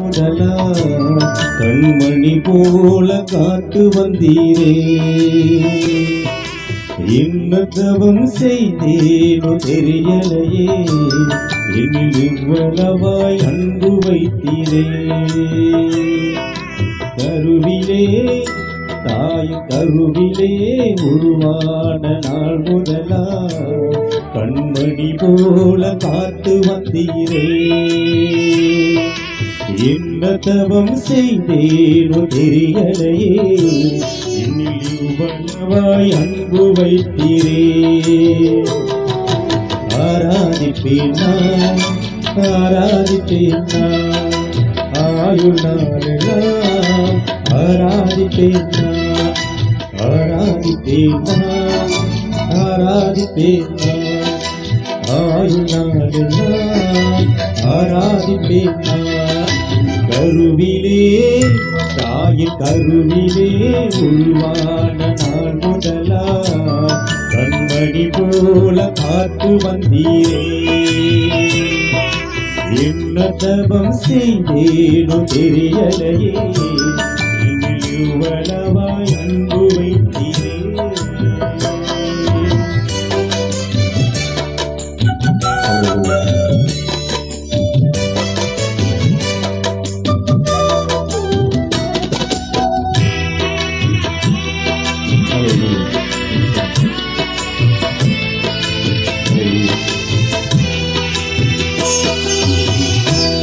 முதலா கண்மணி போல காத்து வந்தீரே. என்ன தவம் செய்தேனோ தெரியலையே என்னில் இவ்வளவாய் அன்பு வைத்தீரே. கருவிலே தாய் கருவிலே உருவான நாள் முதலா கண்மணி போல காத்து வந்தீரே. என்ன தவம் செய்தேனோ தெரியலையே. என்னில் இவ்வளவாய் அன்பு வைத்தீரே. ஆராதிப்பேன் நான் ஆராதிப்பேன் நான். ஆயுள் நாளெல்லாம் ஆராதிப்பேன் நான். ஆராதிப்பேன் நான் ஆராதிப்பேன் நான். ஆயுள் நாளெல்லாம் ஆராதிப்பேன் நான். கருவிலே தாயின் கருவிலே உருவான நாள் முதலா. கண்மணி போல காத்து வந்தீரே. என்ன தவம் செய்தேனோ தெரியலையே.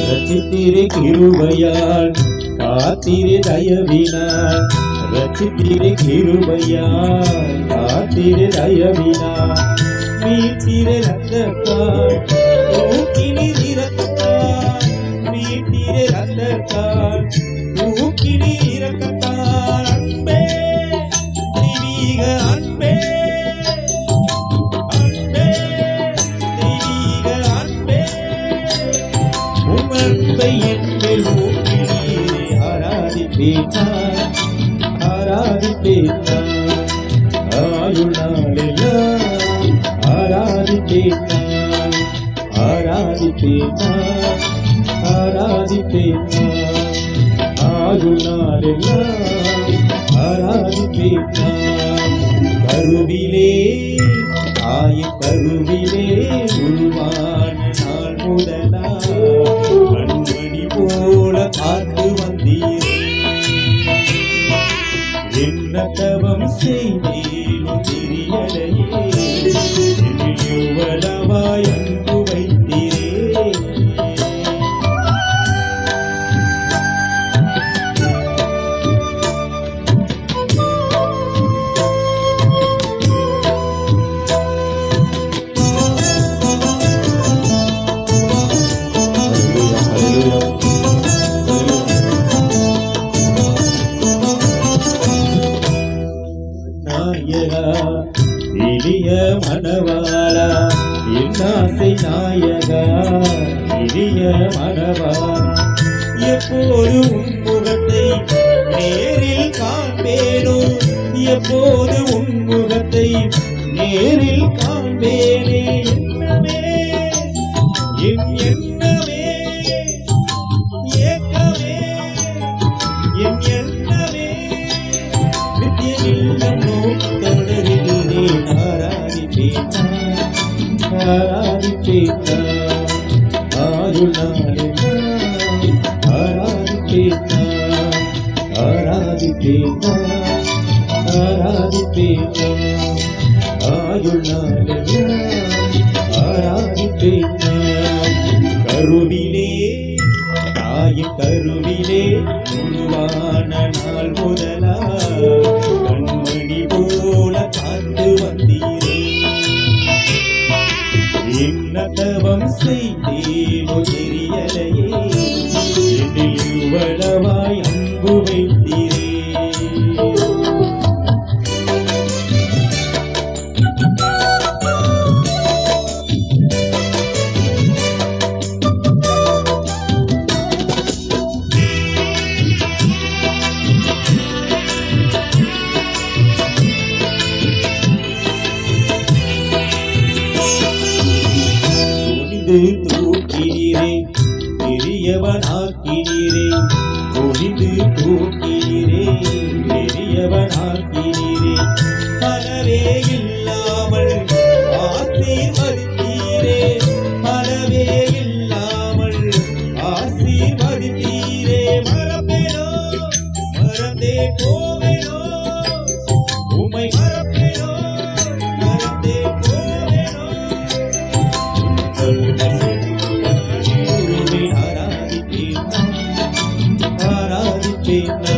ரச்சித்திரு கிருபையால் காத்திரு தயவினார் ரச்சித்திரு கிருபையால் காத்திரு தயவினார் மீட்டிரு ரத்தத்தால் தூக்கினி இறக்கத்தால் மீட்டிரு ரத்தத்தால் தூக்கினி இறக்கத்தால் உமர்வை என்பில் ஊக்கினீரே ஆராதிப்பேன் ஆராதிப்பேன் ஆயுள் நாளெல்லாம் ஆராதிப்பேன் ஆராதிப்பேன் ஆராதிப்பேன் ஆயுள் கருவிலே ஆய கருவிலே தவம் இனிய மணவாளா இன்னாசை நாயகா இனிய மணவாளா எப்போது உன் முகத்தை நேரில் காண்பேனோ? எப்போது உன் முகத்தை நேரில் காண்பேனே? என்னமே? என் எண்ணமே ஏக்கமே? என் आराधिता आराधिता குனிந்து தூக்கிறீரே பெரியவனாக்கிறீரே குனிந்து தூக்கிறீரே பெரியவனாக்கிறீரே பலரே இல்லாமல் ஆசீர்வதி Amen.